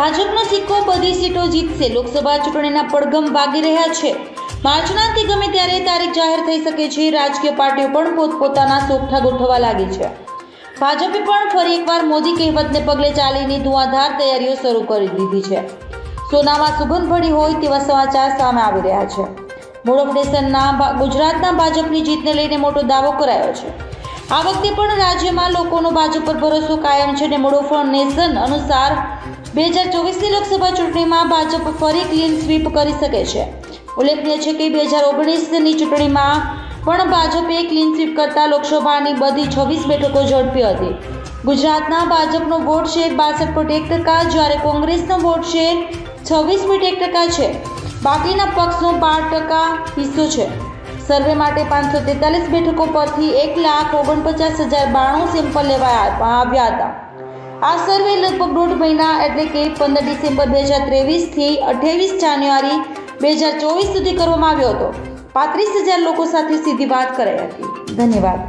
ભાજપનો સિક્કો બધી સીટો જીતશે. લોકસભા ચૂંટણીના પડઘમ વાગી રહ્યા છે. માર્ચના અંતે ગમે ત્યારે તારીખ જાહેર થઈ શકે છે. રાજકીય પાર્ટીઓ પણ પોતપોતાના સોગઠા ગોઠવવા લાગી છે. ભાજપે પણ ફરી એકવાર મોદી કહેવતને પગલે ચાલીની ધુઆધાર તૈયારીઓ શરૂ કરી દીધી છે. સોનામાં સુગંધ ભળી હોય તેવા સમાચાર સામે આવી રહ્યા છે. મૂળ ઓફ નેશનના ગુજરાતના ભાજપની જીતને લઈને મોટો દાવો કરાયો છે. આ વખતે પણ રાજ્યમાં લોકોનો ભાજપ પર ભરોસો કાયમ છે અને મોડો ઓફ નેશન અનુસાર બે હજાર ચોવીસની લોકસભા ચૂંટણીમાં ભાજપ ફરી ક્લીન સ્વીપ કરી શકે છે. ઉલ્લેખનીય છે કે બે હજાર ઓગણીસની ચૂંટણીમાં પણ ભાજપે ક્લીન સ્વીપ કરતાં લોકસભાની બધી છવ્વીસ બેઠકો ઝડપી હતી. ગુજરાતના ભાજપનો વોટ શેર બાસઠ પોઈન્ટ એક ટકા, જ્યારે કોંગ્રેસનો વોટ શેર છવ્વીસ પોઈન્ટ એક ટકા છે. બાકીના પક્ષનો બાર ટકા હિસ્સો છે. સર્વે માટે પાંચસો તેતાલીસ બેઠકો પરથી એક લાખ ઓગણપચાસ હજાર બાણું સેમ્પલ લેવામાં આવ્યા હતા. આ સર્વે લગભગ દોઢ મહિના એટલે કે પંદર ડિસેમ્બર બે હજાર ત્રેવીસથી અઠ્યાવીસ જાન્યુઆરી બે હજાર ચોવીસ સુધી કરવામાં આવ્યો હતો. પાંત્રીસ હજાર લોકો સાથે સીધી વાત કરાઈ હતી. ધન્યવાદ.